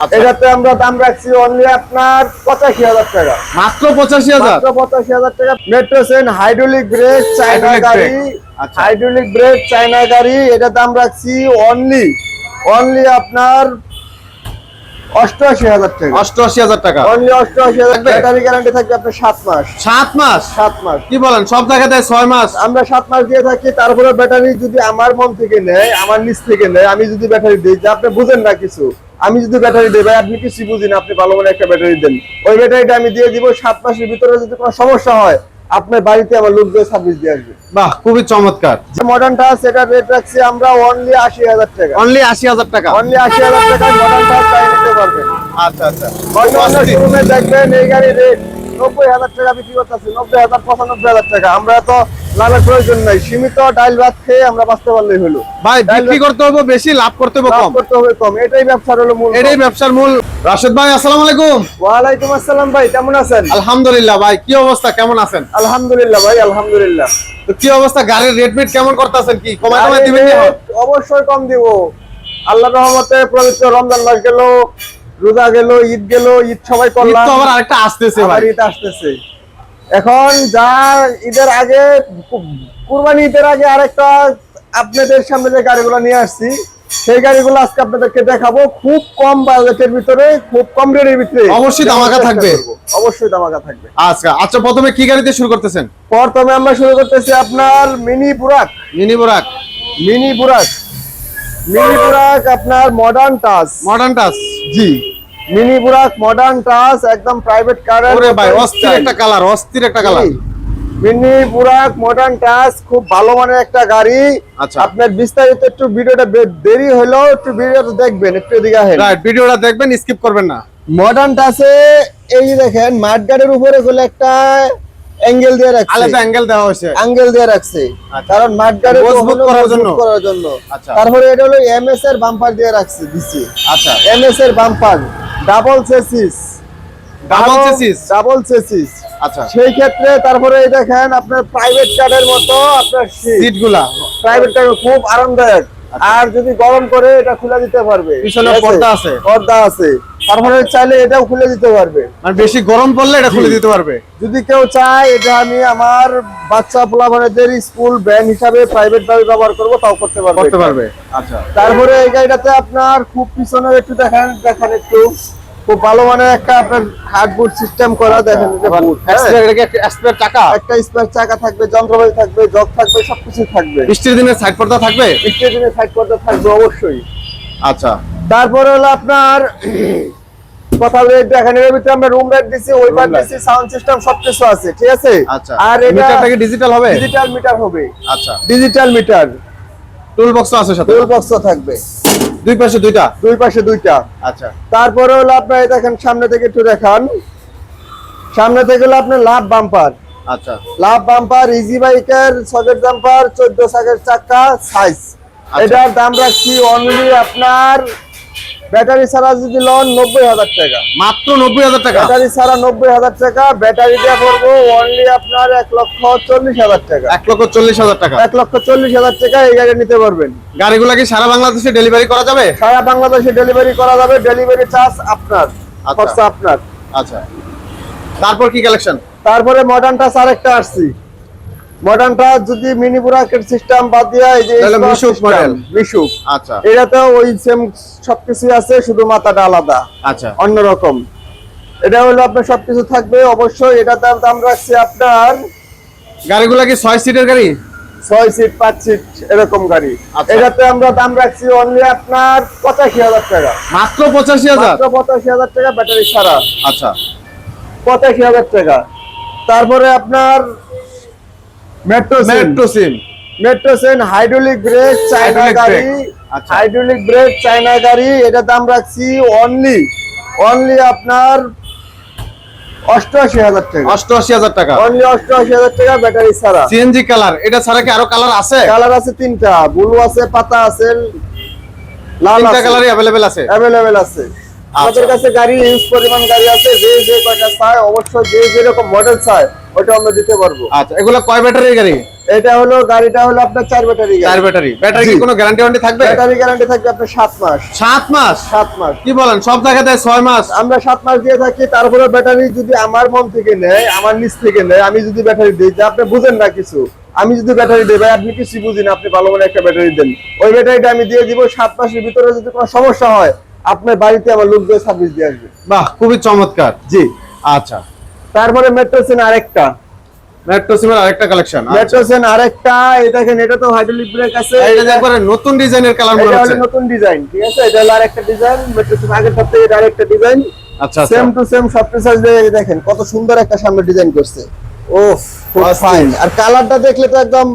আচ্ছা। এটাতে আমরা দাম রাখছি অনলি আপনার পঁচাশি হাজার টাকা। মাত্র পঁচাশি হাজার? পঁচাশি হাজার টাকা। মেট্রোসেন হাইড্রোলিক ব্রেক চায়না গাড়ি। আচ্ছা। হাইড্রোলিক ব্রেক চায়না গাড়ি এটা দাম রাখছি অনলি অনলি আপনার অষ্টআশি হাজার টাকা। অষ্টআশি হাজার টাকা। অনলি অষ্টআশি হাজার থাকবে? ব্যাটারি গ্যারান্টি থাকবে আপনার সাত মাস। সাত মাস? সাত মাস। কি বলেন সব জায়গায় দেয় ছয় মাস? আমরা সাত মাস দিয়ে থাকি তারপরে ব্যাটারি যদি আমার মন থেকে নেয় আমার নিচ থেকে নেয় আমি যদি ব্যাটারি দিই যে আপনি বুঝেন না কিছু। আমি যদি ব্যাটারি দিই ভাই আপনি কিছু বুঝিনা আপনি ভালো মনে একটা ব্যাটারি দেন। ওই ব্যাটারিটা আমি দিয়ে দিব সাত মাসের ভিতরে যদি কোনো সমস্যা হয় আপনার বাড়িতে আমার লোক দিয়ে সার্ভিস দিয়ে আসবে। বাহ খুবই চমৎকার। যে মডার্নটা সেটা রেট রাখছি আমরা অনলি আশি হাজার টাকা। অনলি আশি হাজার টাকা? অনলি আশি হাজার টাকা মডার্নটা চাই নিতে পারবেন। আচ্ছা আচ্ছা। অন্য অন্য শোরুমে দেখবেন এই গাড়ির রেট নব্বই হাজার টাকা বিক্রি করতেছে নব্বই হাজার পঁচানব্বই হাজার টাকা। আমরা তো লাভের প্রয়োজন নাই। সীমিত ডাইল ভাত খেয়ে আমরা বাঁচতে পারলেই হলো। ভাই বিক্রি করতে হবে বেশি লাভ করতে হবে কম। করতে হবে কম। এটাই ব্যবসার হলো মূল এটাই ব্যবসার মূল। রাশেদ ভাই আসসালামু আলাইকুম। ওয়ালাইকুম আসসালাম ভাই কেমন আছেন? আলহামদুলিল্লাহ ভাই কি অবস্থা? কেমন আছেন? আলহামদুলিল্লাহ ভাই আলহামদুলিল্লাহ। তো কি অবস্থা? গাড়ির রেট মেট কেমন করতেছেন কি? কমায় কমায় দিবেন অবশ্যই কম দিব। আল্লাহ রহমতে পবিত্র রমজান মাস গেল। রোজা গেল ঈদ গেল ঈদ সবাই করলাম তো আবার আরেকটা আসতেছে ভাই। ঈদ আসতেছে। এখন যা ঈদের আগে কুরবানি ঈদের আগে আরেকটা আপনাদের সামনে যে গাড়িগুলো নিয়ে আসছি সেই গাড়িগুলো আজকে আপনাদেরকে দেখাবো। খুব কম বাজেটের ভিতরে খুব কম রেটের ভিতরে অবশ্যই ধামাকা থাকবে। অবশ্যই দামাকা থাকবে। আচ্ছা আচ্ছা প্রথমে কি গাড়িতে শুরু করতেছেন? প্রথমে আমরা শুরু করতেছি আপনার mini Burak. Mini Burak. Mini Burak. Mini Burak আপনার মডার্ন টাচ মডার্ন টাচ জি। মিনি বুরাক মডার্ন টাচ একদম প্রাইভেট কার ওরে ভাই অস্থির একটা কালার অস্থির একটা colour mini Burak modern touch খুব ভালো মানের একটা গাড়ি। আচ্ছা। আপনার বিস্তারিত একটু ভিডিওটা দেরি হলেও একটু ভিডিওটা দেখবেন একটু এদিকে আসেন। রাইট ভিডিওটা দেখবেন স্কিপ করবেন না। মডার্ন টাচে এই দেখেন মাঠ গাড়ির উপরে গুলো একটা অ্যাঙ্গেল দিয়ে রাখছে। আলাদা অ্যাঙ্গেল দেওয়া হয়েছে। অ্যাঙ্গেল দিয়ে রাখছে। আচ্ছা। কারণ মাঠ গাড়ি মজবুত করার জন্য। করার জন্য। আচ্ছা। তারপরে এটা হলো এমএস এর বাম্পার দিয়ে রাখছে দিছি আচ্ছা। এমএস এর bumper double chassis double chassis? Double chassis আচ্ছা। সেই ক্ষেত্রে তারপরে এই দেখেন আপনার প্রাইভেট কারের মতো আপনার সিটগুলা প্রাইভেট কার খুব আরামদায়ক। আর যদি গরম করে এটা খুলে দিতে পারবে। পিছনে পর্দা আছে। পর্দা আছে। তারপরে চাইলে এটাও খুলে দিতে পারবে। মানে বেশি গরম পড়লে এটা খুলে দিতে পারবে? যদি কেউ চায় এটা আমি আমার বাচ্চা পোলাভানেদের স্কুল ব্যান হিসাবে প্রাইভেট ভাবে ব্যবহার করব তাও করতে পারবে। করতে পারবে। আচ্ছা। তারপরে এই গাড়িটাতে আপনার খুব পিছনে একটু দেখেন দেখেন একটু। খুব ভালো মানের একটা আপনার হার্ডবোর্ড সিস্টেম করা দেখেন এটা boot, হ্যাঁ? চাকা? একটা স্পেয়ার চাকা থাকবে যন্ত্রপাতি থাকবে জগ থাকবে সবকিছু থাকবে। বৃষ্টির দিনে সাইড পর্দা থাকবে? স্টেশনে সাইড করতে থাকবে অবশ্যই। আচ্ছা। তারপরে হলো আপনার কথা বলে ভিতরে আমরা রুম দিছি দিছি সাউন্ড সিস্টেম সবকিছু আছে ঠিক আছে? আচ্ছা। আর এটা ডিজিটাল হবে? ডিজিটাল মিটার হবে। আচ্ছা। ডিজিটাল মিটার টুল বক্স আছে সাথে। টুল বক্স থাকবে। দুই পাশে দুইটা? দুই পাশে দুইটা। আচ্ছা। তারপরে হলো আপনার দেখেন সামনে থেকে একটু দেখান। সামনে থেকে হলো আপনার লাভ বাম্পার আচ্ছা। লাভ বাম্পার ইজি বাইকের সকেট জাম্পার চোদ্দ সাকের চাকা সাইজ আচ্ছা। এটার দাম রাখছি অনলি আপনার ব্যাটারি ছাড়া যদি লন নব্বই হাজার টাকা। মাত্র নব্বই হাজার টাকা? ব্যাটারি ছাড়া নব্বই হাজার টাকা ব্যাটারি দিয়ে পড়ব অনলি আপনার এক লক্ষ চল্লিশ হাজার টাকা। এক লক্ষ চল্লিশ হাজার টাকা। এক লক্ষ চল্লিশ হাজার টাকা এই গাড়ি নিতে পারবেন। গাড়িগুলা কি সারা বাংলাদেশে ডেলিভারি করা যাবে? সারা বাংলাদেশে ডেলিভারি করা যাবে ডেলিভারি চার্জ আপনার আচ্ছা। খরচা আপনার। আচ্ছা। তারপর কি কালেকশন তারপরে মডার্ন টাচ আরেকটা আসছি। মডার্ন টাচ যদি মিনি বুরাকের সিস্টেম বাদ দিয়া এই যে মিশুক model। মিশুক। আচ্ছা। এটাতে ওই সেম সবকিছু আছে শুধু মাথাটা আলাদা। আচ্ছা। অন্যরকম এটা হলো আপনার সবকিছু থাকবে। অবশ্যই এটা দাম দাম রাখছি আপনার গাড়িগুলা কি ছয় সিটের গাড়ি? ছয় সিট পাঁচ সিট এরকম গাড়ি। আচ্ছা। এটাতে আমরা দাম রাখছি অনলি আপনার পঁচাশি হাজার টাকা। মাত্র পঁচাশি হাজার? মাত্র পঁচাশি হাজার টাকা ব্যাটারি ছাড়া। আচ্ছা। পঁচাশি হাজার টাকা। তারপরে আপনার মেট্রো মেট্রো সিম মেট্রোসেন হাইড্রোলিক ব্রেক চায়না গাড়ি আচ্ছা। হাইড্রোলিক ব্রেক চায়না গাড়ি এটা দাম রাখছি অনলি অনলি আপনার অষ্টআশি হাজার টাকা। অষ্টআশি হাজার টাকা। অনলি অষ্টআশি হাজার টাকা ব্যাটারি ছাড়া। সিএনজি কালার এটা ছাড়া কি আরও কালার আছে? কালার আছে তিনটা ব্লু আছে পাতা আছে লাল তিনটা কালারই অ্যাভেলেবেল আছে? অ্যাভেলেবেল আছে। আমাদের কাছে গাড়ি ইউজ পরিমাণ গাড়ি আছে যে যে কয়টা চায় অবশ্যই যে যেরকম মডেল চায় ওটা আমরা দিতে পারব। আচ্ছা এগুলা কয় ব্যাটারির গাড়ি? এটা হলো গাড়িটা হলো আপনার চার ব্যাটারি চার ব্যাটারি। ব্যাটারি কি কোনো গ্যারান্টি ওয়ারেন্টি থাকবে? ব্যাটারি গ্যারান্টি থাকবে আপনার মাস। মাস? মাস। কি বলেন সব ছয় মাস? আমরা মাস দিয়ে থাকি তারপরে ব্যাটারি যদি আমার মন থেকে নেয় আমার নিচ থেকে নেয় আমি যদি ব্যাটারি দিই যে আপনি বুঝেন না কিছু। আমি যদি ব্যাটারি দিই ভাই আপনি কিছু বুঝেন আপনি ভালো মনে একটা ব্যাটারি দেন। ওই ব্যাটারিটা আমি দিয়ে দিব সাত মাসের ভিতরে যদি কোনো সমস্যা হয় আপনার বাড়িতে আমার লোক দিয়ে সার্ভিস দিয়ে আসবে। বাহ খুবই চমৎকার। জি। আচ্ছা তারপরে মেট্রোসেন আরেকটা। মেট্রো আরেকটা কালেকশন মেট্রোসেন আরেকটা এই দেখেন এটা তো হাইড্রোলিক ব্রেক আছে। এটা একবারে নতুন ডিজাইনের কালার মনে হচ্ছে। হলো নতুন ডিজাইন ঠিক আছে? এটা হলো আরেকটা ডিজাইন মেট্রোসেন আগের সব থেকে আরেকটা ডিজাইন আচ্ছা সেম টু সেম সব দেখেন কত সুন্দর একটা সামনে ডিজাইন করছে। ওফ খুব ফাইন আর কালারটা দেখলে তো একদম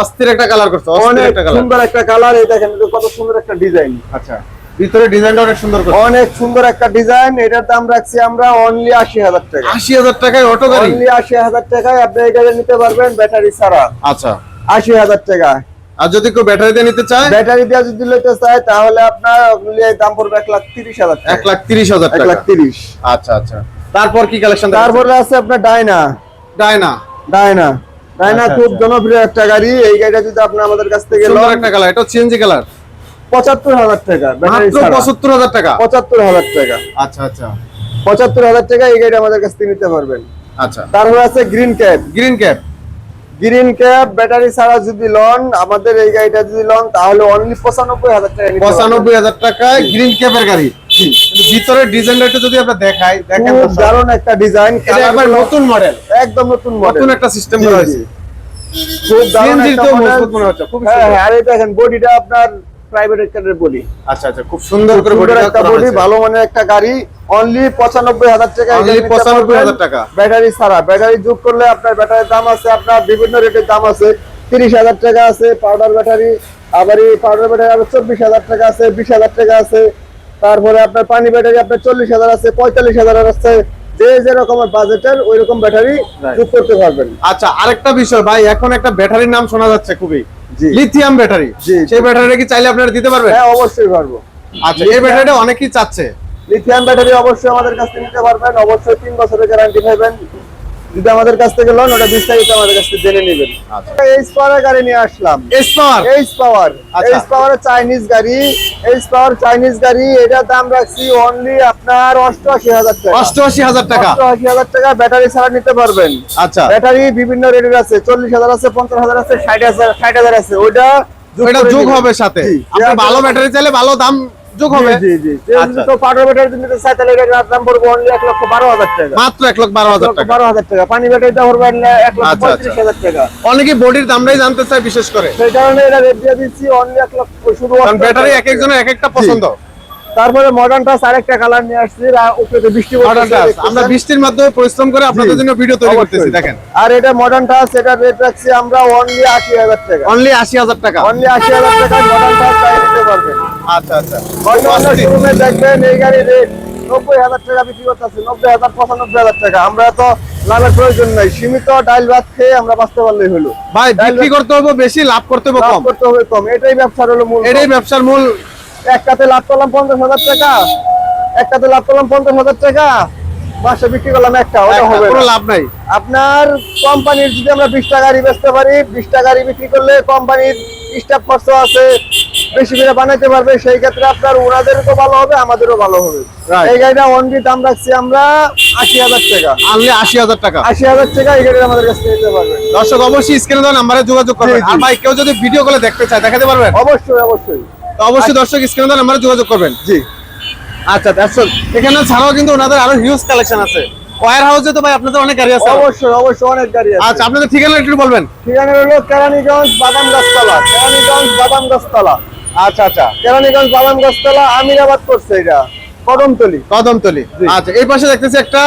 অস্থির একটা কালার করছে অস্থির অনেক একটা কালার সুন্দর একটা কালার এই দেখেন কত সুন্দর একটা ডিজাইন আচ্ছা। ভিতরে ডিজাইনটা অনেক সুন্দর অনেক সুন্দর একটা ডিজাইন এটার দাম রাখছি আমরা অনলি আশি হাজার টাকা। আশি হাজার টাকায় অটো গাড়ি? অনলি আশি হাজার টাকায় আপনি এই গাড়ি নিতে পারবেন ব্যাটারি ছাড়া। আচ্ছা। আশি হাজার টাকা। আর যদি কেউ ব্যাটারি দিয়ে নিতে চায়? ব্যাটারি দিয়ে যদি নিতে চায় তাহলে আপনার দাম পড়বে এক লাখ তিরিশ হাজার এক লাখ তিরিশ হাজার এক লাখ তিরিশ। আচ্ছা আচ্ছা। তারপর কি কালেকশন তারপরে আছে আপনার ডায়না ডায়না ডায়না ডায়না খুব আচ্ছা। জনপ্রিয় একটা গাড়ি। এই গাড়িটা যদি আপনি আমাদের কাছ থেকে একটা কালার এটা সিএনজি কালার পঁচাত্তর হাজার টাকা পঁচাত্তর হাজার টাকা? পঁচাত্তর হাজার টাকা। আচ্ছা আচ্ছা। পঁচাত্তর হাজার টাকা এই গাড়ি আমাদের কাছ থেকে নিতে পারবেন। আচ্ছা। তারপরে আছে green cab green cap green cab battery ছাড়া যদি লন আমাদের এই গাড়িটা যদি লন তাহলে অনলি পঁচানব্বই হাজার টাকা পঁচানব্বই হাজার টাকায় গ্রিন ক্যাপের গাড়ি। ভিতরের ডিজাইনটা একটু যদি আমরা দেখাই দেখেন খুব দারুণ একটা ডিজাইন এটা একবার নতুন মডেল একদম নতুন মডেল নতুন একটা সিস্টেম করা হয়েছে। খুব দারুণ একটা হচ্ছে, খুবই হ্যাঁ হ্যাঁ, আর এই দেখেন বডিটা আপনার প্রাইভেট কারের বডি আচ্ছা আচ্ছা খুব সুন্দর করে সুন্দর একটা বডি ভালো মানের একটা গাড়ি অনলি টাকা Only 95,000 টাকা। ব্যাটারি ছাড়া। ব্যাটারি যোগ করলে আপনার ব্যাটারির দাম আছে আপনার বিভিন্ন রেটের দাম আছে। তিরিশ হাজার টাকা আছে পাউডার ব্যাটারি আবার এই পাউডার ব্যাটারি আবার চব্বিশ হাজার টাকা আছে বিশ হাজার টাকা আছে। তারপরে আপনার পানি ব্যাটারি আপনার চল্লিশ হাজার আছে পঁয়তাল্লিশ হাজার আছে। যে যে রকমের বাজেটের ওই রকম ব্যাটারি. যোগ করতে পারবেন। আচ্ছা আরেকটা বিষয় ভাই এখন একটা ব্যাটারির নাম শোনা যাচ্ছে খুবই। লিথিয়াম ব্যাটারি সেই ব্যাটারিটা কি চাইলে আপনারা দিতে পারবেন? হ্যাঁ অবশ্যই পারব। আচ্ছা এই ব্যাটারিটা অনেকেই চাচ্ছে। লিথিয়াম ব্যাটারি অবশ্যই আমাদের কাছ থেকে নিতে পারবেন। অবশ্যই তিন বছরের গ্যারান্টি পাবেন। যদি আমাদের কাছ থেকে লোন ওটা বিস্তারিত আমাদের কাছ থেকে জেনে নেবেন। আচ্ছা। এইচ পাওয়ার গাড়ি নিয়ে আসলাম। S power H power. H power Chinese গাড়ি। এইচ পাওয়ার চাইনিজ গাড়ি এটার দাম রাখছি অনলি আপনার অষ্টআশি হাজার টাকা। অষ্টআশি হাজার টাকা? অষ্টআশি হাজার টাকা ব্যাটারি ছাড়া নিতে পারবেন। আচ্ছা। ব্যাটারি বিভিন্ন রেটের আছে চল্লিশ হাজার আছে পঞ্চাশ হাজার আছে ষাট হাজার ষাট হাজার আছে। ওইটা যোগ হবে সাথে। ভালো ব্যাটারি চাইলে ভালো দাম যোগ হবে? জি জি জি। আচ্ছা। তো পাউডার ব্যাটারি নিতে চাই তাহলে এটার দাম পড়বে অনলি এক লক্ষ বারো হাজার টাকা। মাত্র এক লক্ষ বারো হাজার টাকা। বারো হাজার টাকা। পানি ব্যাটারিটা পড়বে এক লক্ষ আচ্ছা, আচ্ছা। হাজার টাকা। অনেকে বডির দামটাই জানতে চায় বিশেষ করে। সেই কারণে এটা রেট দিয়ে দিচ্ছি অনলি এক লক্ষ শুধু ব্যাটারি এক একজনের এক একটা পছন্দ। তারপরে মডার্ন টাচ আরেকটা কালার নিয়ে আসছি আর উপরে বৃষ্টি আমরা বৃষ্টির মাধ্যমে পরিশ্রম করে আপনাদের জন্য ভিডিও তৈরি করতেছি দেখেন। আর এটা মডার্ন টাচ এটা রেট রাখছি আমরা অনলি আশি হাজার টাকা। অনলি আশি হাজার টাকা? অনলি আশি হাজার টাকা মডার্ন টাচ চাই নিতে পারবেন। আচ্ছা আচ্ছা। অন্য অন্য শোরুমে দেখবেন এই গাড়ি রেট নব্বই হাজার টাকা বিক্রি করতেছে নব্বই হাজার পঁচানব্বই হাজার টাকা। আমরা তো লাভের প্রয়োজন নাই সীমিত ডাইল ভাত খেয়ে আমরা বাঁচতে পারলেই হলো। ভাই বিক্রি করতে হবে বেশি লাভ করতে হবে কম। করতে হবে কম এটাই ব্যবসার হলো মূল এটাই ব্যবসার মূল একটাতে লাভ করলাম পঞ্চাশ হাজার টাকা একটাতে লাভ করলাম পঞ্চাশ হাজার টাকা। মাসে বিক্রি করলাম একটা ওটা হবে কোনো লাভ নাই। আপনার কোম্পানির যদি আমরা বিশটা গাড়ি বেচতে পারি বিশটা গাড়ি বিক্রি করলে কোম্পানির স্টাফ খরচ আছে বেশি করে বানাইতে পারবে সেই ক্ষেত্রে আপনার ওনাদেরও তো ভালো হবে আমাদেরও ভালো হবে। এই গাড়িটা অনলি দাম রাখছি আমরা আশি হাজার টাকা। আনলে আশি হাজার টাকা। আশি হাজার টাকা এই গাড়িটা আমাদের কাছে নিতে পারবে। দর্শক অবশ্যই স্ক্রিনে দেওয়া নাম্বারে যোগাযোগ করবেন। আর ভাই কেউ যদি ভিডিও কলে দেখতে চায় দেখাতে পারবেন? অবশ্যই অবশ্যই। তো অবশ্যই দর্শক স্ক্রিনে নাম্বারে যোগাযোগ করবেন। জি। আচ্ছা দর্শক এখানে ছাড়াও কিন্তু ওনাদের আরও হিউজ কালেকশন আছে। ওয়ার হাউসে তো ভাই আপনাদের অনেক গাড়ি আছে। অবশ্যই অবশ্যই অনেক গাড়ি আছে। আচ্ছা আপনাদের ঠিকানা একটু বলবেন। ঠিকানা হলো কেরানীগঞ্জ বাদাম গাছতলা কেরানীগঞ্জ বাদাম গাছতলা। আচ্ছা আচ্ছা। কেরানীগঞ্জ বাদাম গাছতলা আমিরাবাদ করছে এটা কদমতলি। কদমতলি। আচ্ছা এই পাশে দেখতেছি একটা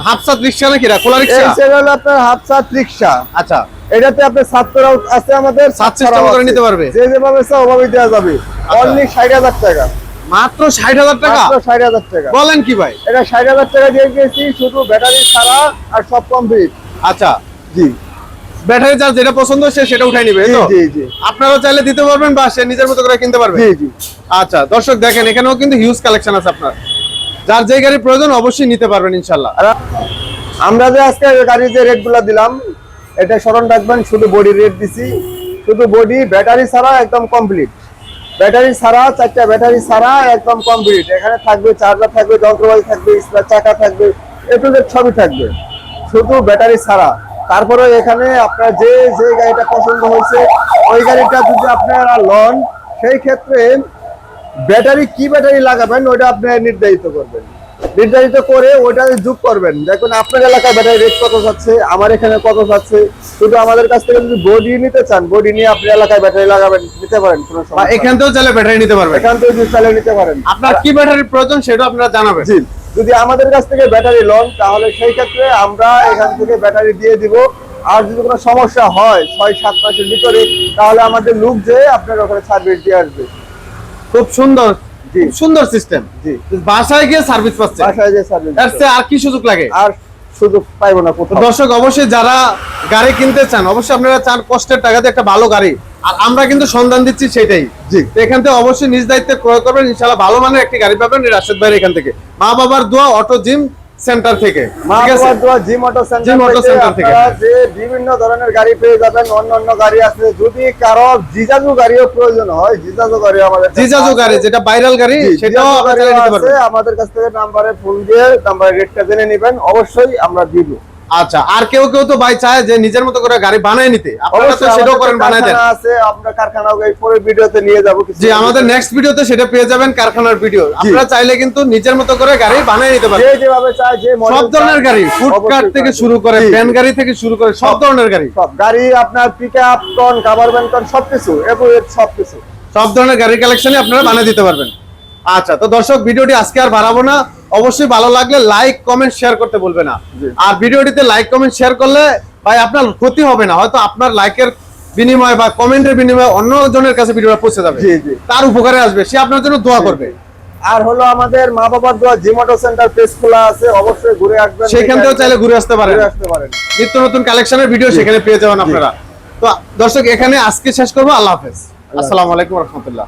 হাফসাত রিক্সা নাকি খোলা রিক্সা? হলো আপনার হাফসাত রিক্সা। আচ্ছা। এটাতে আপনার ছাত্ররাও আছে আমাদের করে নিতে পারবে? যে যেভাবে চাও ওভাবে দেওয়া যাবে। অনলি ষাট হাজার টাকা। মাত্র ষাট হাজার টাকা? ষাট হাজার টাকা। বলেন কি ভাই? এটা ষাট হাজার টাকা দিয়ে দিয়েছি শুধু ব্যাটারি ছাড়া আর সব কমপ্লিট আচ্ছা। জি। ব্যাটারি চার্জ যেটা পছন্দ সে সেটা উঠাই নিবে জি জি জি। আপনারাও চাইলে দিতে পারবেন বা সে নিজের মতো করে কিনতে পারবে? জি জি। আচ্ছা দর্শক দেখেন এখানেও কিন্তু হিউজ কালেকশন আছে আপনার। যার যে গাড়ির প্রয়োজন অবশ্যই নিতে পারবেন ইনশাল্লাহ আমরা যে আজকে গাড়ির যে রেটগুলা দিলাম, এটা স্মরণ রাখবেন, শুধু বডি রেট দিছি। শুধু বডি ব্যাটারি ছাড়া একদম কমপ্লিট ব্যাটারি ছাড়া, চারটা ব্যাটারি ছাড়া একদম কমপ্লিট এখানে থাকবে চার্জার থাকবে যন্ত্রপাতি, থাকবে চাকা থাকবে, এ টু জেড সবই থাকবে। শুধু ব্যাটারি ছাড়া। তারপরে এখানে আপনার যে যে গাড়িটা পছন্দ হয়েছে, ওই গাড়িটা যদি আপনারা লন, সেই ক্ষেত্রে ব্যাটারি কি ব্যাটারি লাগাবেন ওটা আপনি নির্ধারিত করবেন। নির্ধারিত করে ওটা যোগ করবেন। দেখুন আপনার এলাকায় ব্যাটারি রেট কত যাচ্ছে আমার এখানে কত যাচ্ছে শুধু আমাদের কাছ থেকে যদি বডি নিতে চান বডি নিয়ে আপনি এলাকায় ব্যাটারি লাগাবেন নিতে পারেন কোনো সমস্যা এখান থেকেও চাইলে ব্যাটারি নিতে পারবেন। এখান থেকে যদি চালিয়ে নিতে পারেন। আপনার কি ব্যাটারির প্রয়োজন সেটা আপনারা জানাবেন। জি যদি আমাদের কাছ থেকে ব্যাটারি লন তাহলে সেই ক্ষেত্রে আমরা এখান থেকে ব্যাটারি দিয়ে দিব। আর যদি কোনো সমস্যা হয় ছয় সাত মাসের ভিতরে তাহলে আমাদের লোক যে আপনার ওখানে সার্ভিস দিয়ে আসবে। খুব সুন্দর জি। সুন্দর সিস্টেম জি। বাসায় গিয়ে সার্ভিস পাচ্ছে। বাসায় গিয়ে সার্ভিস এর আর কি সুযোগ লাগে? আর সুযোগ পাইবো না কোথাও। দর্শক অবশ্যই যারা গাড়ি কিনতে চান অবশ্যই আপনারা চান কষ্টের টাকাতে একটা ভালো গাড়ি। আর আমরা কিন্তু সন্ধান দিচ্ছি সেটাই জি। এখান থেকে অবশ্যই নিজ দায়িত্বে ক্রয় করবেন। ইনশাআল্লাহ ভালো মানের একটি গাড়ি পাবেন রাশেদ ভাইয়ের এখান থেকে। মা বাবার দোয়া অটো জিম সেন্টার থেকে জি মোটর সেন্টার যে বিভিন্ন ধরনের গাড়ি পেয়ে যাবেন অন্যান্য অন্য গাড়ি আছে যদি কারও জিজাজু গাড়িও প্রয়োজন হয় জিজাজু গাড়ি আমাদের জিজাজু গাড়ি যেটা ভাইরাল গাড়ি সেটাও জিজাজু আপনারা নিতে পারবেন। আমাদের কাছ থেকে নাম্বারে ফোন দিয়ে নাম্বারের রেটটা জেনে নেবেন অবশ্যই আমরা দিব। আচ্ছা আর কেউ কেউ তো ভাই চায় যে নিজের মতো করে গাড়ি বানায় নিতে। আপনারা তো সেটাও করেন বানায় দেন। আছে আপনার কারখানা এই পরে ভিডিওতে নিয়ে যাব কিছু। জি আমাদের নেক্সট ভিডিওতে সেটা পেয়ে যাবেন কারখানার ভিডিও। আপনারা চাইলে কিন্তু নিজের মতো করে গাড়ি বানায় নিতে পারবেন যে যেভাবে চায় যে model সব ধরনের গাড়ি অবশ্যই থেকে শুরু করে ভ্যান গাড়ি থেকে শুরু করে সব ধরনের গাড়ি। সব। গাড়ি আপনার pickup ton cover van ton সবকিছু সবকিছু। সব ধরনের গাড়ির কালেকশনই আপনারা বানিয়ে দিতে পারবেন। আচ্ছা তো দর্শক ভিডিওটি আজকে আর বাড়াবো না। অবশ্যই ভালো লাগলে লাইক কমেন্ট শেয়ার করতে বলবে না। আর ভিডিওটিতে লাইক কমেন্ট শেয়ার করলে ভাই আপনার ক্ষতি হবে না। হয়তো আপনার লাইকের বিনিময়ে বা কমেন্টের বিনিময়ে অন্য জনের কাছে ভিডিওটা পৌঁছে যাবে। তার উপকারে আসবে। সে আপনার জন্য দোয়া করবে। আর হলো আমাদের মা বাবার দোয়া জি মোটর সেন্টার পেজ খোলা আছে অবশ্যই ঘুরে আসবেন। সেখান থেকেও চাইলে ঘুরে আসতে পারেন। ঘুরে আসতে পারেন। নিত্য নতুন কালেকশনের ভিডিও সেখানে পেয়ে যাবেন আপনারা। তো দর্শক এখানে আজকে শেষ করব। আল্লাহ হাফেজ। আসসালামু আলাইকুম রহমতুল্লাহ।